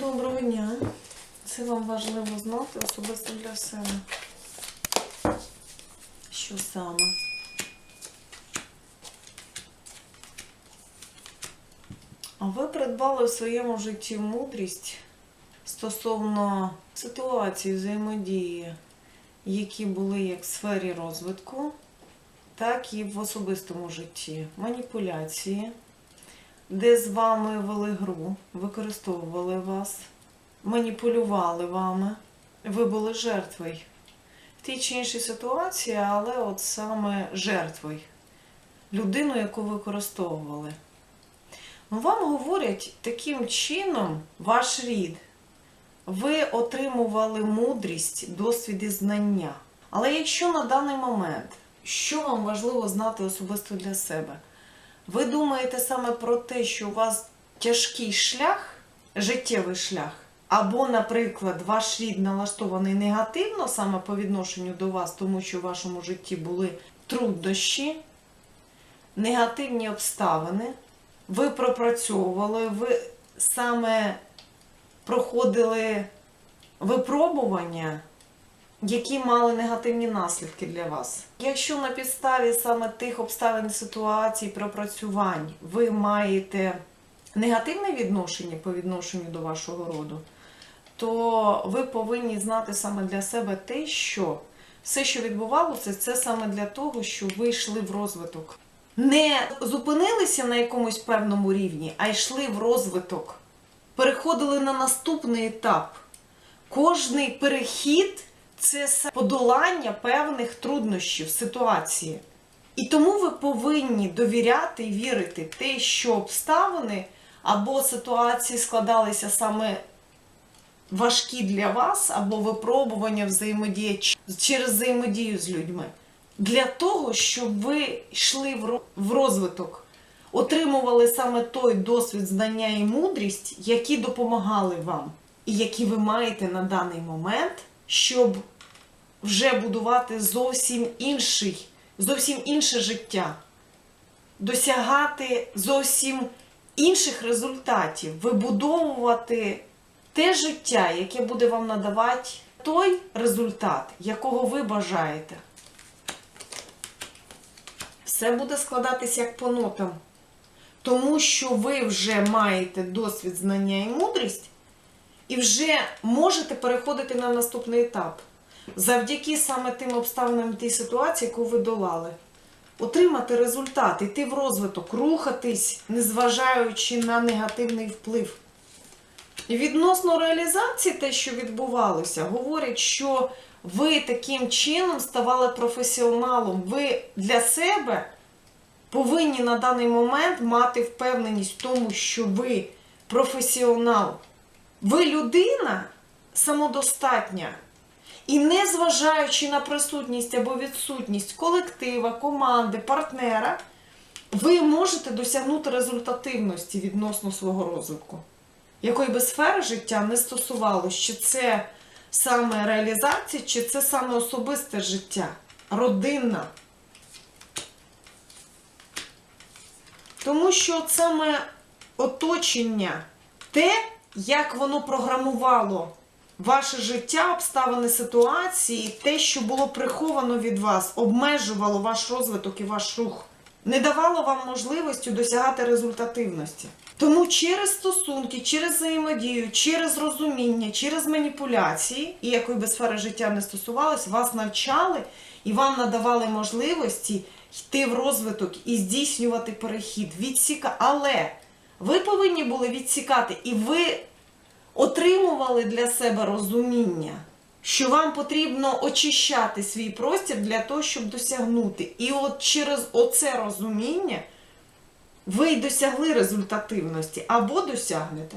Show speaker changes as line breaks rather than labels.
Доброго дня. Це вам важливо знати особисто для себе. Що саме? А ви придбали в своєму житті мудрість стосовно ситуації взаємодії, які були як в сфері розвитку, так і в особистому житті. Маніпуляції, де з вами вели гру, використовували вас, маніпулювали вами, ви були жертвою. В тій чи іншій ситуації, але от саме жертвою. Людину, яку використовували. Ну, Вам говорять таким чином ваш рід. Ви отримували мудрість, досвід і знання. Але якщо на даний момент, що вам важливо знати особисто для себе? Ви думаєте саме про те, що у вас тяжкий шлях, життєвий шлях, або, наприклад, ваш рід налаштований негативно саме по відношенню до вас, тому що в вашому житті були труднощі, негативні обставини, ви пропрацьовували, ви саме проходили випробування, які мали негативні наслідки для вас. Якщо на підставі саме тих обставин ситуацій, пропрацювань ви маєте негативне відношення по відношенню до вашого роду, то ви повинні знати саме для себе те, що все, що відбувалося, це саме для того, що ви йшли в розвиток. Не зупинилися на якомусь певному рівні, а йшли в розвиток, переходили на наступний етап. Кожний перехід це са- подолання певних труднощів ситуації. І тому ви повинні довіряти і вірити те, що обставини або ситуації складалися саме важкі для вас, або випробування взаємодії через взаємодію з людьми. Для того, щоб ви йшли в розвиток, отримували саме той досвід, знання і мудрість, які допомагали вам, і які ви маєте на даний момент, щоб вже будувати зовсім інший, зовсім інше життя, досягати зовсім інших результатів, вибудовувати те життя, яке буде вам надавати той результат, якого ви бажаєте. Все буде складатись як по нотам. Тому що ви вже маєте досвід, знання і мудрість, і вже можете переходити на наступний етап. Завдяки саме тим обставинам тій ситуації, яку ви долали. Отримати результат, йти в розвиток, рухатись, незважаючи на негативний вплив. І відносно реалізації, те, що відбувалося, говорять, що ви таким чином ставали професіоналом. Ви для себе повинні на даний момент мати впевненість в тому, що ви професіонал. Ви людина самодостатня. І незважаючи на присутність або відсутність колектива, команди, партнера, ви можете досягнути результативності відносно свого розвитку. Якої би сфери життя не стосувалося, чи це саме реалізація, чи це саме особисте життя, родинна. Тому що от саме оточення, те, як воно програмувало ваше життя, обставини ситуації, те, що було приховано від вас, обмежувало ваш розвиток і ваш рух, не давало вам можливості досягати результативності. Тому через стосунки, через взаємодію, через розуміння, через маніпуляції, і якої би сфери життя не стосувалось, вас навчали і вам надавали можливості йти в розвиток і здійснювати перехід. Відсіка... Але ви повинні були відсікати, і ви отримували для себе розуміння, що вам потрібно очищати свій простір для того, щоб досягнути. І от через оце розуміння ви й досягли результативності або досягнете.